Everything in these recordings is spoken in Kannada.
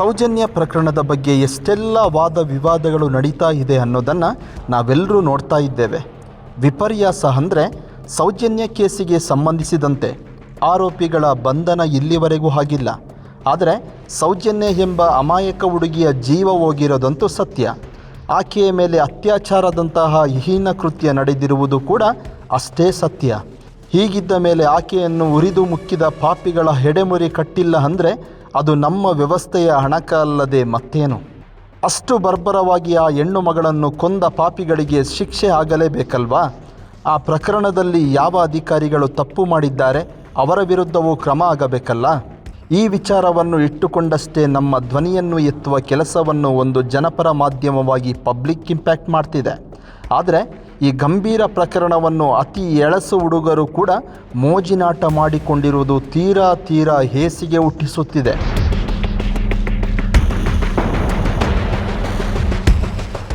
ಸೌಜನ್ಯ ಪ್ರಕರಣದ ಬಗ್ಗೆ ಎಷ್ಟೆಲ್ಲ ವಾದ ವಿವಾದಗಳು ನಡೀತಾ ಇದೆ ಅನ್ನೋದನ್ನು ನಾವೆಲ್ಲರೂ ನೋಡ್ತಾ ಇದ್ದೇವೆ. ವಿಪರ್ಯಾಸ ಅಂದರೆ ಸೌಜನ್ಯ ಕೇಸಿಗೆ ಸಂಬಂಧಿಸಿದಂತೆ ಆರೋಪಿಗಳ ಬಂಧನ ಇಲ್ಲಿವರೆಗೂ ಆಗಿಲ್ಲ. ಆದರೆ ಸೌಜನ್ಯ ಎಂಬ ಅಮಾಯಕ ಹುಡುಗಿಯ ಜೀವ ಹೋಗಿರೋದಂತೂ ಸತ್ಯ. ಆಕೆಯ ಮೇಲೆ ಅತ್ಯಾಚಾರದಂತಹ ಹೀನ ಕೃತ್ಯ ನಡೆದಿರುವುದು ಕೂಡ ಅಷ್ಟೇ ಸತ್ಯ. ಹೀಗಿದ್ದ ಮೇಲೆ ಆಕೆಯನ್ನು ಉರಿದು ಮುಕ್ಕಿದ ಪಾಪಿಗಳ ಹೆಡೆಮುರಿ ಕಟ್ಟಿಲ್ಲ ಅಂದರೆ ಅದು ನಮ್ಮ ವ್ಯವಸ್ಥೆಯ ಹಣಕ ಅಲ್ಲದೆ ಮತ್ತೇನು? ಅಷ್ಟು ಬರ್ಬರವಾಗಿ ಆ ಹೆಣ್ಣು ಮಗಳನ್ನು ಕೊಂದ ಪಾಪಿಗಳಿಗೆ ಶಿಕ್ಷೆ ಆಗಲೇಬೇಕಲ್ವಾ? ಆ ಪ್ರಕರಣದಲ್ಲಿ ಯಾವ ಅಧಿಕಾರಿಗಳು ತಪ್ಪು ಮಾಡಿದ್ದಾರೆ, ಅವರ ವಿರುದ್ಧವೂ ಕ್ರಮ ಆಗಬೇಕಲ್ಲ? ಈ ವಿಚಾರವನ್ನು ಇಟ್ಟುಕೊಂಡಷ್ಟೇ ನಮ್ಮ ಧ್ವನಿಯನ್ನು ಎತ್ತುವ ಕೆಲಸವನ್ನು ಒಂದು ಜನಪರ ಮಾಧ್ಯಮವಾಗಿ ಪಬ್ಲಿಕ್ ಇಂಪ್ಯಾಕ್ಟ್ ಮಾಡ್ತಿದೆ. ಆದರೆ ಈ ಗಂಭೀರ ಪ್ರಕರಣವನ್ನು ಅತಿ ಎಳಸು ಹುಡುಗರು ಕೂಡ ಮೋಜಿನಾಟ ಮಾಡಿಕೊಂಡಿರುವುದು ತೀರಾ ತೀರಾ ಹೇಸಿಗೆ ಹುಟ್ಟಿಸುತ್ತಿದೆ.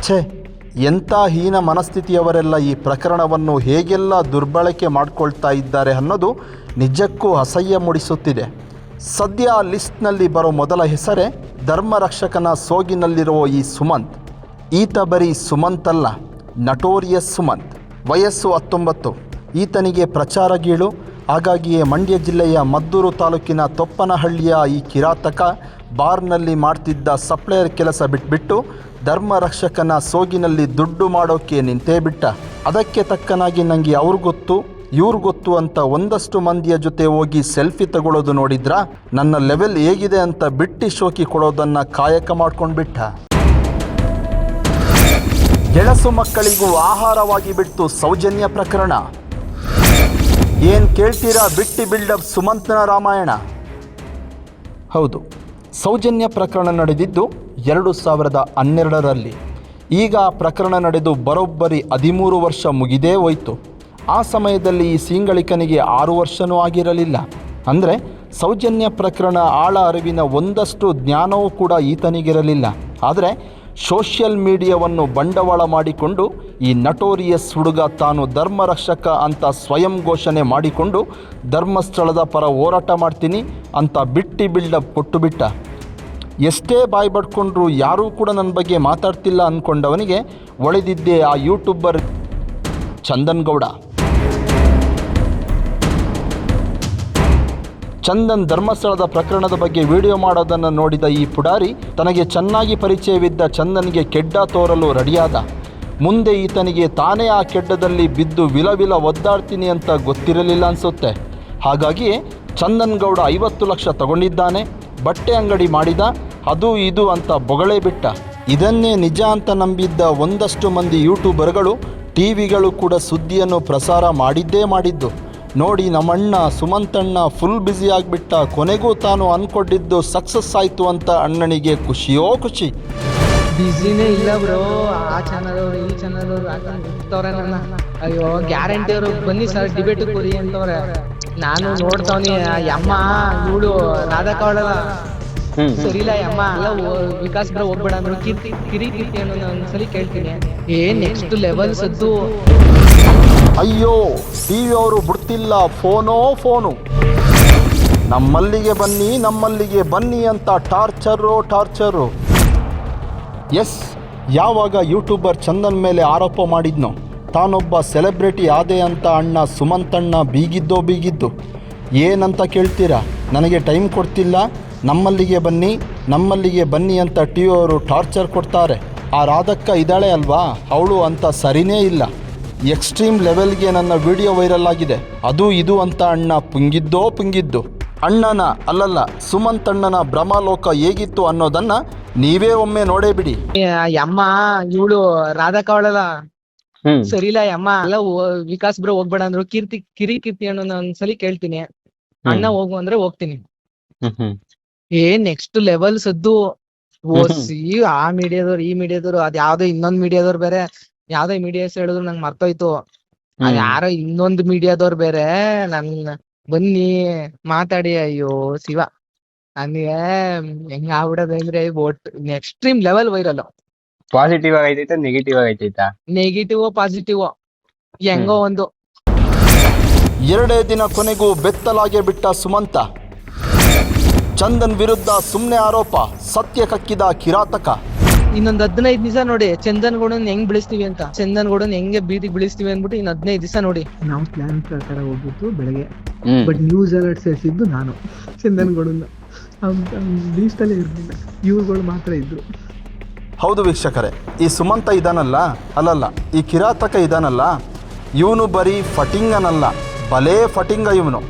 ಛೇ, ಎಂಥ ಹೀನ ಮನಸ್ಥಿತಿಯವರೆಲ್ಲ ಈ ಪ್ರಕರಣವನ್ನು ಹೇಗೆಲ್ಲ ದುರ್ಬಳಕೆ ಮಾಡಿಕೊಳ್ತಾ ಇದ್ದಾರೆ ಅನ್ನೋದು ನಿಜಕ್ಕೂ ಅಸಹ್ಯ ಮೂಡಿಸುತ್ತಿದೆ. ಸದ್ಯ ಲಿಸ್ಟ್ನಲ್ಲಿ ಬರೋ ಮೊದಲ ಹೆಸರೇ ಧರ್ಮರಕ್ಷಕನ ಸೋಗಿನಲ್ಲಿರುವ ಈ ಸುಮಂತ್. ಈತ ಬರೀ ಸುಮಂತ್ ಅಲ್ಲ ನಟೋರಿಯಸ್ ಸುಮಂತ್. ವಯಸ್ಸು ಹತ್ತೊಂಬತ್ತು. ಈತನಿಗೆ ಪ್ರಚಾರ ಗೀಳು. ಹಾಗಾಗಿಯೇ ಮಂಡ್ಯ ಜಿಲ್ಲೆಯ ಮದ್ದೂರು ತಾಲೂಕಿನ ತೊಪ್ಪನಹಳ್ಳಿಯ ಈ ಕಿರಾತಕ ಬಾರ್ನಲ್ಲಿ ಮಾಡ್ತಿದ್ದ ಸಪ್ಲೈಯರ್ ಕೆಲಸ ಬಿಟ್ಬಿಟ್ಟು ಧರ್ಮರಕ್ಷಕನ ಸೋಗಿನಲ್ಲಿ ದುಡ್ಡು ಮಾಡೋಕ್ಕೆ ನಿಂತೇ ಬಿಟ್ಟ. ಅದಕ್ಕೆ ತಕ್ಕನಾಗಿ ನನಗೆ ಅವ್ರು ಗೊತ್ತು, ಇವ್ರು ಗೊತ್ತು ಅಂತ ಒಂದಷ್ಟು ಮಂದಿಯ ಜೊತೆ ಹೋಗಿ ಸೆಲ್ಫಿ ತಗೊಳ್ಳೋದು ನೋಡಿದ್ರ? ನನ್ನ ಲೆವೆಲ್ ಹೇಗಿದೆ ಅಂತ ಬಿಟ್ಟಿ ಶೋಕಿ ಕೊಡೋದನ್ನು ಕಾಯಕ ಮಾಡ್ಕೊಂಡ್ಬಿಟ್ಟ. ಗೆಳಸು ಮಕ್ಕಳಿಗೂ ಆಹಾರವಾಗಿ ಬಿಟ್ಟು ಸೌಜನ್ಯ ಪ್ರಕರಣ. ಏನ್ ಕೇಳ್ತೀರಾ ಬಿಟ್ಟಿ ಬಿಲ್ಡಪ್ ಸುಮಂತನ ರಾಮಾಯಣ? ಹೌದು, ಸೌಜನ್ಯ ಪ್ರಕರಣ ನಡೆದಿದ್ದು ಎರಡು ಸಾವಿರದ ಹನ್ನೆರಡರಲ್ಲಿ. ಈಗ ಪ್ರಕರಣ ನಡೆದು ಬರೋಬ್ಬರಿ ಹದಿಮೂರು ವರ್ಷ ಮುಗಿದೇ ಹೋಯಿತು. ಆ ಸಮಯದಲ್ಲಿ ಈ ಸಿಂಗಳಿಕನಿಗೆ ಆರು ವರ್ಷವೂ ಆಗಿರಲಿಲ್ಲ. ಅಂದರೆ ಸೌಜನ್ಯ ಪ್ರಕರಣ ಆಳ ಅರಿವಿನ ಒಂದಷ್ಟು ಜ್ಞಾನವೂ ಕೂಡ ಈತನಿಗಿರಲಿಲ್ಲ. ಆದರೆ ಸೋಷಿಯಲ್ ಮೀಡಿಯಾವನ್ನು ಬಂಡವಾಳ ಮಾಡಿಕೊಂಡು ಈ ನಟೋರಿಯಸ್ ಹುಡುಗ ತಾನು ಧರ್ಮರಕ್ಷಕ ಅಂತ ಸ್ವಯಂ ಘೋಷಣೆ ಮಾಡಿಕೊಂಡು ಧರ್ಮಸ್ಥಳದ ಪರ ಹೋರಾಟ ಮಾಡ್ತೀನಿ ಅಂತ ಬಿಟ್ಟಿ ಕೊಟ್ಟು ಬಿಟ್ಟ ಎಷ್ಟೇ ಬಾಯಿ ಬಡ್ಕೊಂಡ್ರು ಯಾರೂ ಕೂಡ ನನ್ನ ಬಗ್ಗೆ ಮಾತಾಡ್ತಿಲ್ಲ ಅಂದ್ಕೊಂಡವನಿಗೆ ಒಳೆದಿದ್ದೆ ಆ ಯೂಟ್ಯೂಬರ್ ಚಂದನ್ ಗೌಡ. ಚಂದನ್ ಧರ್ಮಸ್ಥಳದ ಪ್ರಕರಣದ ಬಗ್ಗೆ ವಿಡಿಯೋ ಮಾಡೋದನ್ನು ನೋಡಿದ ಈ ಪುಡಾರಿ ತನಗೆ ಚೆನ್ನಾಗಿ ಪರಿಚಯವಿದ್ದ ಚಂದನ್ಗೆ ಕೆಡ್ಡ ತೋರಲು ರೆಡಿಯಾದ. ಮುಂದೆ ಈತನಿಗೆ ತಾನೇ ಆ ಕೆಡ್ಡದಲ್ಲಿ ಬಿದ್ದು ವಿಲವಿಲ ಒದ್ದಾಡ್ತೀನಿ ಅಂತ ಗೊತ್ತಿರಲಿಲ್ಲ ಅನಿಸುತ್ತೆ. ಹಾಗಾಗಿ ಚಂದನ್ ಗೌಡ ಐವತ್ತು ಲಕ್ಷ ತಗೊಂಡಿದ್ದಾನೆ, ಬಟ್ಟೆ ಅಂಗಡಿ ಮಾಡಿದ, ಅದು ಇದು ಅಂತ ಬೊಗಳೇ ಬಿಟ್ಟ. ಇದನ್ನೇ ನಿಜ ಅಂತ ನಂಬಿದ್ದ ಒಂದಷ್ಟು ಮಂದಿ ಯೂಟ್ಯೂಬರ್ಗಳು, ಟಿವಿಗಳು ಕೂಡ ಸುದ್ದಿಯನ್ನು ಪ್ರಸಾರ ಮಾಡಿದ್ದೇ ಮಾಡಿದ್ದು. ನೋಡಿ ನಮ್ಮಣ್ಣ ಸುಮಂತಣ್ಣ ಫುಲ್ ಬ್ಯುಸಿ ಆಗಿಬಿಟ್ಟ ಕೊನೆಗೂ ತಾನು ಅಂದ್ಕೊಂಡಿದ್ದು ಸಕ್ಸಸ್ ಆಯಿತು ಅಂತ ಅಣ್ಣನಿಗೆ ಖುಷಿಯೋ ಖುಷಿ. ಬಿಸಿನೇ ಇಲ್ಲ ಬ್ರೋ ಆ ಚಾನಲ್ ಅವರು ಈ ಚಾನಲ್ ಅವರು ಅಂತವ್ರೆ ನನ್ನ. ಅಯ್ಯೋ ಗ್ಯಾರಂಟಿ ಅವರು ಬನ್ನಿ ಸರ್ ಡಿಬೇಟ್ ಕೊಡಿ ಅಂತವ್ರೆ. ನಾನು ನೋಡ್ತಾವ್ನಿ ಯಮ್ಮ ಇವಳು ರಾಧಾ ಅವಳಲ್ಲ ಸರಿಲ್ಲ ಯಮ್ಮ ಅಲ್ಲ ವಿಕಾಸ್ ಬ್ರೋ ಹೋಗ್ಬೇಡ ಅಂದ್ರು. ಕೀರ್ತಿ ಕಿರಿ ಕೀರ್ತಿ ಅನ್ನೋ ಒಂದ್ಸಲಿ ಕೇಳ್ತೀನಿ. ಏ ನೆಕ್ಸ್ಟ್ ಲೆವೆಲ್ಸ್ ಸದ್ದು. ಅಯ್ಯೋ ಟಿ ಅವರು ಬಿಡ್ತಿಲ್ಲ. ಫೋನೋ, ಫೋನು. ನಮ್ಮಲ್ಲಿಗೆ ಬನ್ನಿ ನಮ್ಮಲ್ಲಿಗೆ ಬನ್ನಿ ಅಂತ ಟಾರ್ಚರು ಟಾರ್ಚರು. ಎಸ್, ಯಾವಾಗ ಯೂಟ್ಯೂಬರ್ ಚಂದನ್ ಮೇಲೆ ಆರೋಪ ಮಾಡಿದ್ನೋ, ತಾನೊಬ್ಬ ಸೆಲೆಬ್ರಿಟಿ ಆದೆ ಅಂತ ಅಣ್ಣ ಸುಮಂತಣ್ಣ ಬೀಗಿದ್ದೋ ಬೀಗಿದ್ದು. ಏನಂತ ಕೇಳ್ತೀರಾ? ನನಗೆ ಟೈಮ್ ಕೊಡ್ತಿಲ್ಲ. ನಮ್ಮಲ್ಲಿಗೆ ಬನ್ನಿ ನಮ್ಮಲ್ಲಿಗೆ ಬನ್ನಿ ಅಂತ ಟಿ ಅವರು ಟಾರ್ಚರ್ ಕೊಡ್ತಾರೆ. ಆ ರಾಧಕ್ಕ ಇದ್ದಾಳೆ ಅಲ್ವಾ? ಅವಳು ಅಂತ ಸರಿನೇ ಇಲ್ಲ. ಎಕ್ಸ್ಟ್ರೀಮ್ ಲೆವೆಲ್ಗೆ ನನ್ನ ವಿಡಿಯೋ ವೈರಲ್ ಆಗಿದೆ. ಅದು ಇದು ಅಂತ ಅಣ್ಣ ಪುಂಗಿದ್ದೋ ಪುಂಗಿದ್ದು. ಅಣ್ಣನ ಅಲ್ಲಲ್ಲ ಸುಮಂತ್ ಅಣ್ಣನ ಭ್ರಮಾಲೋಕ ಹೇಗಿತ್ತು ಅನ್ನೋದನ್ನ ನೀವೇ ಒಮ್ಮೆ ನೋಡೇ ಬಿಡಿ. ಅಮ್ಮ ಯಮ್ಮ ಇವಳು ರಾಧಾ ಕವಳಲ್ಲ ಸರಿ ಇಲ್ಲ ಯಮ್ಮ? ಅಲ್ಲ ವಿಕಾಸ್ ಬ್ರೋ ಹೋಗ್ಬೇಡ ಅಂದ್ರು ಕೀರ್ತಿ ಕಿರಿ ಕೀರ್ತಿ ಅನ್ನೋ ಒಂದ್ಸಲಿ ಕೇಳ್ತೀನಿ. ಅಣ್ಣ ಹೋಗು ಅಂದ್ರೆ ಹೋಗ್ತೀನಿ. ಏ ನೆಕ್ಸ್ಟ್ ಲೆವೆಲ್ ಸದ್ದು. ಓಸಿ ಆ ಮೀಡಿಯಾದವ್ರು ಈ ಮೀಡಿಯಾದವ್ರು ಅದ್ ಯಾವ್ದೋ ಇನ್ನೊಂದ್ ಮೀಡಿಯಾದವ್ರು ಬೇರೆ. ಯಾವ್ದೋ ಮೀಡಿಯಾಸ್ ಹೇಳಿದ್ರು ನಂಗೆ ಮರ್ತೋಯ್ತು. ಅದ್ ಯಾರೋ ಇನ್ನೊಂದ್ ಮೀಡಿಯಾದವ್ರು ಬೇರೆ ನನ್ ಬನ್ನಿ ಮಾತಾಡಿ ಅಯ್ಯೋ ಶಿವ. ನನಗೆ ಹೆಂಗ ಆಗ್ಬಿಡೋದು ಅಂದ್ರೆ ಒಟ್ ಎಕ್ಸ್ಟ್ರೀಮ್ ಲೆವೆಲ್ ವೈರಲ್ ಪಾಸಿಟಿವ್ ಆಗೈತೈತಾ ನೆಗೆಟಿವ್ ಆಗೈತೈತಾ? ನೆಗೆಟಿವ್ ಪಾಸಿಟಿವ್ ಹೆಂಗೋ ಒಂದು. ಎರಡೇ ದಿನ ಕೊನೆಗೂ ಬೆತ್ತಲಾಗೆ ಬಿಟ್ಟ ಸುಮಂತ. ಚಂದನ್ ವಿರುದ್ಧ ಸುಮ್ಮನೆ ಆರೋಪ ಸತ್ಯ ಕಕ್ಕಿದ ಕಿರಾತಕ. ಇನ್ನೊಂದ್ ಹದಿನೈದು ದಿವಸ ನೋಡಿ ಚಂದನ್ ಗೌಡನ್ ಹೆಂಗ್ ಬೆಳೆಸ್ತೀವಿ ಅಂತ. ಚಂದನ್ ಗೌಡನ್ ಹೆಂಗೆ ಬೀದಿಗೆ ಬೆಳೆಸ್ತೀವಿ ಅಂದ್ಬಿಟ್ಟು ಇನ್ ಹದಿನೈದು ದಿವಸ ನೋಡಿ. ನಾವು ಪ್ಲಾನ್ ಪ್ರಕಾರ ಹೋಗ್ಬಿಟ್ಟು ಬೆಳಗ್ಗೆ. ಬಟ್ ನ್ಯೂಸ್ ಅಲರ್ಟ್ ಸೇರಿಸಿದ್ದು ನಾನು ಚಂದನ್ ಗೌಡನ್ನ ಲೀಸ್ಟಲ್ಲೇ ಇರಲಿಲ್ಲ. ಇವ್ರುಗಳು ಮಾತ್ರ ಇದ್ರು. ಹೌದು ವೀಕ್ಷಕರೇ ಈ ಸುಮಂತ ಇದಾನಲ್ಲ? ಅಲ್ಲಲ್ಲ ಈ ಕಿರಾತಕ ಇದಾನಲ್ಲ? ಇವನು ಬರೀ ಫಟಿಂಗನಲ್ಲ ಬಲೇ ಫಟಿಂಗ ಇವನು.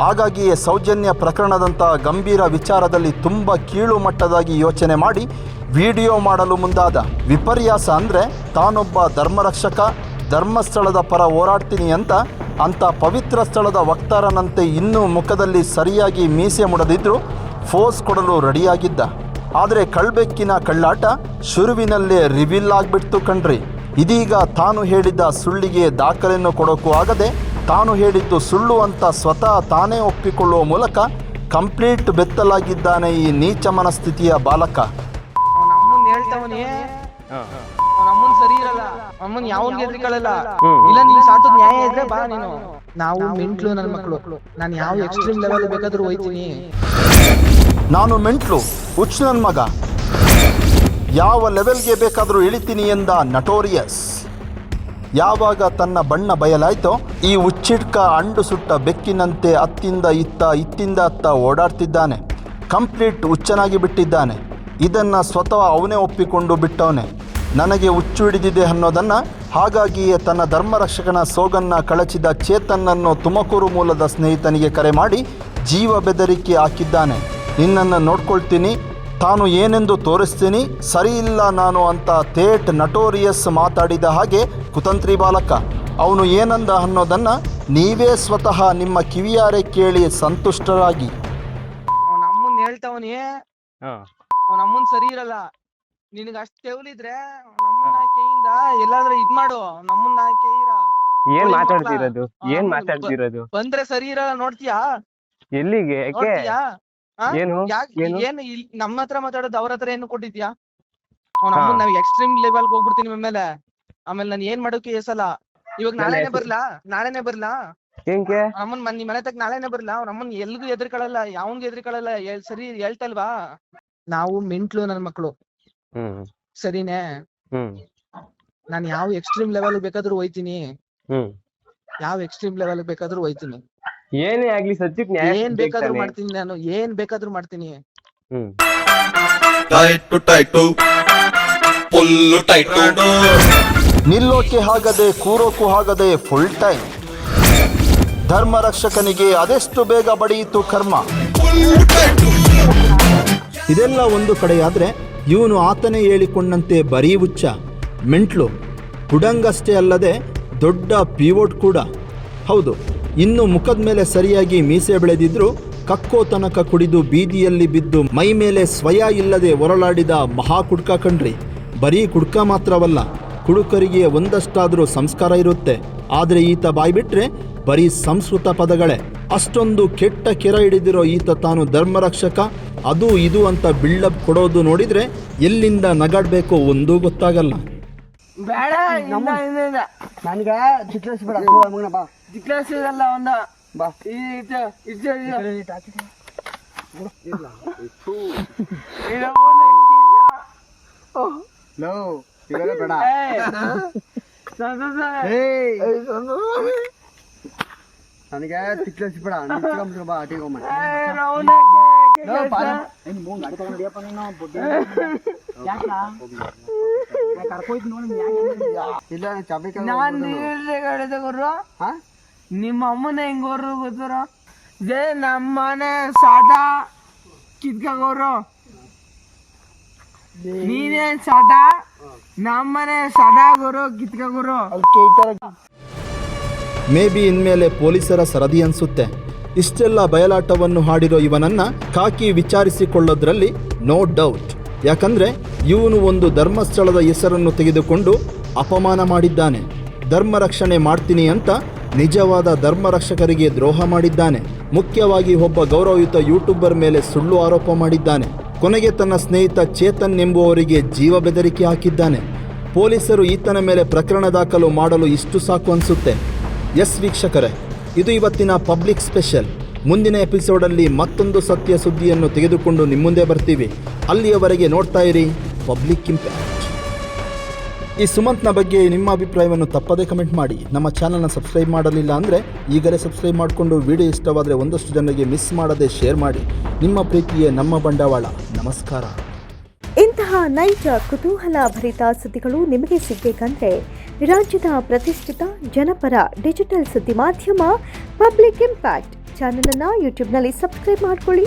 ಹಾಗಾಗಿಯೇ ಸೌಜನ್ಯ ಪ್ರಕರಣದಂಥ ಗಂಭೀರ ವಿಚಾರದಲ್ಲಿ ತುಂಬ ಕೀಳು ಮಟ್ಟದಾಗಿ ಯೋಚನೆ ಮಾಡಿ ವಿಡಿಯೋ ಮಾಡಲು ಮುಂದಾದ ವಿಪರ್ಯಾಸ ಅಂದರೆ ತಾನೊಬ್ಬ ಧರ್ಮರಕ್ಷಕ, ಧರ್ಮಸ್ಥಳದ ಪರ ಹೋರಾಡ್ತೀನಿ ಅಂತ ಅಂಥ ಪವಿತ್ರ ಸ್ಥಳದ ವಕ್ತಾರನಂತೆ ಇನ್ನೂ ಮುಖದಲ್ಲಿ ಸರಿಯಾಗಿ ಮೀಸೆ ಮುಡದಿದ್ದರೂ ಫೋಸ್ ಕೊಡಲು ರೆಡಿಯಾಗಿದ್ದ. ಆದರೆ ಕಳ್ಬೆಕ್ಕಿನ ಕಳ್ಳಾಟ ಶುರುವಿನಲ್ಲೇ ರಿವೀಲ್ ಆಗಿಬಿಡ್ತು ಕಣ್ರಿ. ಇದೀಗ ತಾನು ಹೇಳಿದ ಸುಳ್ಳಿಗೆ ದಾಖಲೆಯನ್ನು ಕೊಡೋಕ್ಕೂ ಆಗದೆ ತಾನು ಹೇಳಿದ್ದು ಸುಳ್ಳು ಅಂತ ಸ್ವತಃ ತಾನೇ ಒಪ್ಪಿಕೊಳ್ಳುವ ಮೂಲಕ ಕಂಪ್ಲೀಟ್ ಬೆತ್ತಲಾಗಿದ್ದಾನೆ ಈ ನೀಚ ಮನಸ್ಥಿತಿಯ ಬಾಲಕ. ಹೇಳ್ತಾವನಿ ಸರಿ ಇರಲ್ಲ ಯಾವನ್ ಗೆದ್ರಿಕೊಳ್ಳಲ್ಲ ಇಲ್ಲ ನೀನ್ ಸಾಟದ್ ನ್ಯಾಯ ಇದ್ರೆ ಬಾ ನೀನು. ನಾವು ಮೆಂಟ್ಲು ನನ್ ಮಕ್ಳು. ನಾನ್ ಯಾವ ಎಕ್ಸ್ಟ್ರೀಮ್ ಲೆವೆಲ್ ಬೇಕಾದ್ರೂ ಹೋಯ್ತೀನಿ. ನಾನು ಮೆಂಟ್ಲು ಹುಚ್ಚ ನನ್ನ ಮಗ. ಯಾವ ಲೆವೆಲ್ಗೆ ಬೇಕಾದರೂ ಇಳಿತೀನಿ ಎಂದ ನಟೋರಿಯಸ್ ಯಾವಾಗ ತನ್ನ ಬಣ್ಣ ಬಯಲಾಯ್ತೋ, ಈ ಉಚ್ಚಿಡ್ಕ ಅಂಡು ಸುಟ್ಟ ಬೆಕ್ಕಿನಂತೆ ಅತ್ತಿಂದ ಇತ್ತ ಇತ್ತಿಂದ ಅತ್ತ ಓಡಾಡ್ತಿದ್ದಾನೆ. ಕಂಪ್ಲೀಟ್ ಹುಚ್ಚನಾಗಿ ಬಿಟ್ಟಿದ್ದಾನೆ. ಇದನ್ನು ಸ್ವತಃ ಅವನೇ ಒಪ್ಪಿಕೊಂಡು ಬಿಟ್ಟವನೆ. ನನಗೆ ಹುಚ್ಚು ಹಿಡಿದಿದೆ ಅನ್ನೋದನ್ನು ಹಾಗಾಗಿಯೇ ತನ್ನ ಧರ್ಮರಕ್ಷಕನ ಸೋಗನ್ನ ಕಳಚಿದ ಚೇತನ್ನನ್ನು ತುಮಕೂರು ಮೂಲದ ಸ್ನೇಹಿತನಿಗೆ ಕರೆ ಮಾಡಿ ಜೀವ ಬೆದರಿಕೆ ಹಾಕಿದ್ದಾನೆ. ನಿನ್ನನ್ನು ನೋಡ್ಕೊಳ್ತೀನಿ. ತಾನು ಏನೆಂದು ತೋರಿಸ್ತೀನಿ ಸರಿ ಇಲ್ಲ ನಾನು ಅಂತ ತೇಟ್ ನಟೋರಿಯಸ್ ಮಾತಾಡಿದ ಹಾಗೆ ಕುತಂತ್ರಿ ಬಾಲಕ ಅವನು ಏನಂದ ಅನ್ನೋದನ್ನು ನೀವೇ ಸ್ವತಃ ನಿಮ್ಮ ಕಿವಿಯಾರೆ ಕೇಳಿ ಸಂತುಷ್ಟರಾಗಿ. ಅವ್ನ ಅಮ್ಮನ್ ಹೇಳ್ತಾವನಿ ಹಾ. ಅವ್ನ ಅಮ್ಮನ್ ಸರಿ ಇರಲ್ಲ ನಿನಗ ಅಷ್ಟ್ ತೆವಲಿದ್ರೆ ನಮ್ಮನ್ನ ಕೈಯಿಂದ ಎಲ್ಲಾದ್ರೂ ಇದ್ ಮಾಡು ನಮ್ಮನ್ನ ಕೈರ ಏನ್ ಮಾತಾಡ್ತಿರೋದು? ಏನ್ ಮಾತಾಡ್ತಿರೋದು? ಬಂದ್ರೆ ಸರಿ ಇರಲ್ಲ ನೋಡ್ತೀಯಾ? ಎಲ್ಲಿಗೆ? ಯಾಕೆ? ನೋಡ್ತೀಯಾ? ಏನು? ಏನು? ನಮ್ಮ ಹತ್ರ ಮಾತಾಡೋದು ಅವ್ರ ಹತ್ರ ಏನು ಕೊಟ್ಟಿದ್ಯಾ? ಅವ್ನ. ಅಮ್ಮನ್ ನಾವ್ ಎಕ್ಸ್ಟ್ರೀಮ್ ಲೆವೆಲ್ ಹೋಗ್ಬಿಡ್ತೀನಿ ಮೇಲೆ. ಆಮೇಲೆ ನಾನು ಏನ್ ಮಾಡೋಕೆ ಎಸಲ್ಲ ಇವಾಗ ನಾಳೆನೆ ಬರ್ಲಾ? ನಾಳೆನೆ ಬರ್ಲಾ? ಏನ್ಕೆ? ಅಮ್ಮನ್ ಮನ್ ಮನೆ ತಗ ನಾಳೆನೆ ಬರ್ಲಾ? ಅವ್ರ ಅಮ್ಮನ್ ಎಲ್ಗೂ ಎದ್ರಿಕೊಳ್ಳಲ್ಲ ಯಾವನ್ಗೂ ಎದ್ರಿಕೊಳ್ಳಲ್ಲ ಸರಿ ಹೇಳ್ತಲ್ವಾ? ನಾವು ಮೆಂಟ್ಲು ನನ್ ಮಕ್ಳು. ಸರಿನೇ? ನಾನ್ ಯಾವ ಎಕ್ಸ್ಟ್ರೀಮ್ ಲೆವೆಲ್ ಬೇಕಾದ್ರೂ ಹೋಯ್ತೀನಿ. ಯಾವ ಎಕ್ಸ್ಟ್ರೀಮ್ ಲೆವೆಲ್ ಬೇಕಾದ್ರೂ ಹೋಯ್ತೀನಿ. ಏನೇ ಆಗ್ಲಿ ಸದ್ಯಕ್ ನ್ಯಾಯ ಏನ್ ಬೇಕಾದ್ರೂ ತಾನೇ. ಮಾಡ್ತೀನಿ ನಾನು ಏನ್ ಬೇಕಾದ್ರೂ ಮಾಡ್ತೀನಿ. ಹ್ಮ್. ಟೈಟು ಟೈಟು ಫುಲ್ಲು ಟೈಟು ನಿಲ್ಲೋಕೆ ಆಗದೆ ಕೂರೋಕು ಆಗದೆ ಫುಲ್ ಟೈಮ್ ಧರ್ಮ ರಕ್ಷಕನಿಗೆ ಅದೆಷ್ಟು ಬೇಗ ಬಡಿಯಿತು ಕರ್ಮ? ಇದೆಲ್ಲ ಒಂದು ಕಡೆಯಾದರೆ ಇವನು ಆತನೇ ಹೇಳಿಕೊಂಡಂತೆ ಬರೀ ಹುಚ್ಚ ಮೆಂಟ್ಲು. ಹುಡಂಗಷ್ಟೇ ಅಲ್ಲದೆ ದೊಡ್ಡ ಪಿವೋಟ್ ಕೂಡ. ಹೌದು. ಇನ್ನು ಮುಖದ ಮೇಲೆ ಸರಿಯಾಗಿ ಮೀಸೆ ಬೆಳೆದಿದ್ರು ಕಕ್ಕೋ ತನಕ ಕುಡಿದು ಬೀದಿಯಲ್ಲಿ ಬಿದ್ದು ಮೈ ಮೇಲೆ ಸ್ವಯ ಇಲ್ಲದೆ ಹೊರಳಾಡಿದ ಮಹಾ ಕುಡ್ಕ ಕಣ್ರಿ. ಬರೀ ಕುಡ್ಕ ಮಾತ್ರವಲ್ಲ, ಕುಡುಕರಿಗೆ ಒಂದಷ್ಟಾದರೂ ಸಂಸ್ಕಾರ ಇರುತ್ತೆ. ಆದರೆ ಈತ ಬಾಯ್ಬಿಟ್ರೆ ಬರೀ ಸಂಸ್ಕೃತ ಪದಗಳೇ. ಅಷ್ಟೊಂದು ಕೆಟ್ಟ ಕೆರ ಹಿಡಿದಿರೋ ಈತ ತಾನು ಧರ್ಮರಕ್ಷಕ. ಅದು ಇದು ಅಂತ ಬಿಲ್ಡಪ್ ಕೊಡೋದು ನೋಡಿದರೆ ಎಲ್ಲಿಂದ ನಗಾಡಬೇಕು ಒಂದೂ ಗೊತ್ತಾಗಲ್ಲ. ನನಗೆ ಚಿಕ್ಲೇಸ್ ಬೇಡ ಮಗನ ಬಾ. ಇದಲ್ಲ ಒಂದು. ಬಾ. ಈ ಇದು ಇದು ಲೋ ಇವೆಲ್ಲ ಬೇಡ. ನನಗೆ ಚಿಕ್ಲೇಸ್ ಬೇಡ ನಿಂತ್ಕೊಂಡ್ಬಿಡು ಬಾ ಅಟಿಗೊಮ್ಮ ಇಲ್ಲ ಚಾಬಿ ನಾನ್ ಹೇಳಿದೆ ಗುರು ಹಾ? ನಿಮ್ಮ ಅಮ್ಮನ ಹೆಂಗೋರು ಗೊತ್ತಾರ? ಜೇ ನಮ್ಮನೆ ಸಾಟ ಕಿತ್ಕೋರು ನೀನೇ ಸಾಟ ನಮ್ಮನೆ ಸಾಟ ಗುರು ಕಿತ್ಕೋರು ಮೇ ಬಿ ಇನ್ಮೇಲೆ ಪೊಲೀಸರ ಸರದಿ ಅನ್ಸುತ್ತೆ. ಇಷ್ಟೆಲ್ಲ ಬಯಲಾಟವನ್ನು ಹಾಡಿರೋ ಇವನನ್ನ ಕಾಕಿ ವಿಚಾರಿಸಿಕೊಳ್ಳೋದ್ರಲ್ಲಿ ನೋ ಡೌಟ್ ಯಾಕಂದ್ರೆ ಇವನು ಒಂದು ಧರ್ಮಸ್ಥಳದ ಹೆಸರನ್ನು ತೆಗೆದುಕೊಂಡು ಅಪಮಾನ ಮಾಡಿದ್ದಾನೆ. ಧರ್ಮ ರಕ್ಷಣೆ ಮಾಡ್ತೀನಿ ಅಂತ ನಿಜವಾದ ಧರ್ಮರಕ್ಷಕರಿಗೆ ದ್ರೋಹ ಮಾಡಿದ್ದಾನೆ. ಮುಖ್ಯವಾಗಿ ಒಬ್ಬ ಗೌರವಯುತ ಯೂಟ್ಯೂಬರ್ ಮೇಲೆ ಸುಳ್ಳು ಆರೋಪ ಮಾಡಿದ್ದಾನೆ. ಕೊನೆಗೆ ತನ್ನ ಸ್ನೇಹಿತ ಚೇತನ್ ಎಂಬುವವರಿಗೆ ಜೀವ ಬೆದರಿಕೆ ಹಾಕಿದ್ದಾನೆ. ಪೊಲೀಸರು ಈತನ ಮೇಲೆ ಪ್ರಕರಣ ದಾಖಲು ಮಾಡಲು ಇಷ್ಟು ಸಾಕು ಅನಿಸುತ್ತೆ. ಎಸ್ ವೀಕ್ಷಕರೇ, ಇದು ಇವತ್ತಿನ ಪಬ್ಲಿಕ್ ಸ್ಪೆಷಲ್. ಮುಂದಿನ ಎಪಿಸೋಡಲ್ಲಿ ಮತ್ತೊಂದು ಸತ್ಯ ಸುದ್ದಿಯನ್ನು ತೆಗೆದುಕೊಂಡು ನಿಮ್ಮ ಮುಂದೆ ಬರ್ತೀವಿ. ಅಲ್ಲಿಯವರೆಗೆ ನೋಡ್ತಾ ಇರಿ. Public impact. ಈ ಸುಮಂತ್ನ ಬಗ್ಗೆ ನಿಮ್ಮ ಅಭಿಪ್ರಾಯವನ್ನು ತಪ್ಪದೇ ಕಮೆಂಟ್ ಮಾಡಿ. ನಮ್ಮ ಚಾನಲ್ನ ಸಬ್ಸ್ಕ್ರೈಬ್ ಮಾಡಲಿಲ್ಲ ಅಂದರೆ ಈಗಲೇ ಸಬ್ಸ್ಕ್ರೈಬ್ ಮಾಡಿಕೊಂಡು ವಿಡಿಯೋ ಇಷ್ಟವಾದರೆ ಒಂದಷ್ಟು ಜನರಿಗೆ ಮಿಸ್ ಮಾಡದೆ ಶೇರ್ ಮಾಡಿ. ನಿಮ್ಮ ಪ್ರೀತಿಯೇ ನಮ್ಮ ಬಂಡವಾಳ. ನಮಸ್ಕಾರ. ಇಂತಹ ನೈಜ, ಕುತೂಹಲ ಭರಿತ ಸುದ್ದಿಗಳು ನಿಮಗೆ ಸಿಗಬೇಕಂದ್ರೆ ರಾಜ್ಯದ ಪ್ರತಿಷ್ಠಿತ ಜನಪರ ಡಿಜಿಟಲ್ ಸುದ್ದಿ ಮಾಧ್ಯಮ ಪಬ್ಲಿಕ್ ಇಂಪ್ಯಾಕ್ಟ್ ಚಾನಲನ್ನು ಯೂಟ್ಯೂಬ್ನಲ್ಲಿ ಸಬ್ಸ್ಕ್ರೈಬ್ ಮಾಡ್ಕೊಳ್ಳಿ.